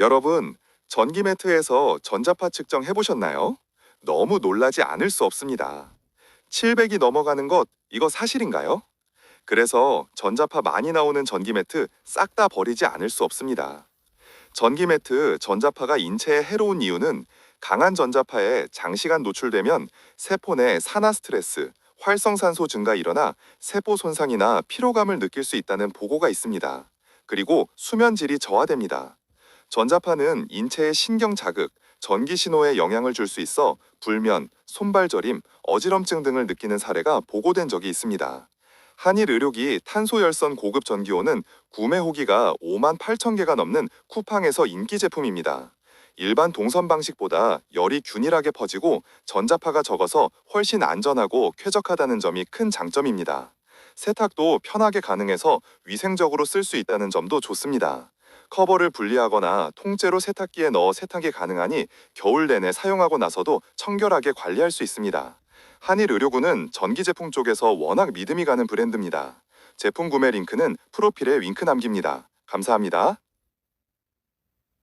여러분, 전기 매트에서 전자파 측정 해 보셨나요? 너무 놀라지 않을 수 없습니다. 700이 넘어가는 것, 이거 사실인가요? 그래서 전자파 많이 나오는 전기 매트 싹 다 버리지 않을 수 없습니다. 전기 매트 전자파가 인체에 해로운 이유는 강한 전자파에 장시간 노출되면 세포 내 산화 스트레스, 활성산소 증가 일어나 세포 손상이나 피로감을 느낄 수 있다는 보고가 있습니다. 그리고 수면 질이 저하됩니다. 전자파는 인체의 신경 자극, 전기 신호에 영향을 줄 수 있어 불면, 손발 저림, 어지럼증 등을 느끼는 사례가 보고된 적이 있습니다. 한일 의료기 탄소열선 고급 전기호는 구매 후기가 5만 8천 개가 넘는 쿠팡에서 인기 제품입니다. 일반 동선 방식보다 열이 균일하게 퍼지고 전자파가 적어서 훨씬 안전하고 쾌적하다는 점이 큰 장점입니다. 세탁도 편하게 가능해서 위생적으로 쓸 수 있다는 점도 좋습니다. 커버를 분리하거나 통째로 세탁기에 넣어 세탁이 가능하니 겨울 내내 사용하고 나서도 청결하게 관리할 수 있습니다. 한일 의료군은 전기 제품 쪽에서 워낙 믿음이 가는 브랜드입니다. 제품 구매 링크는 프로필에 윙크 남깁니다. 감사합니다.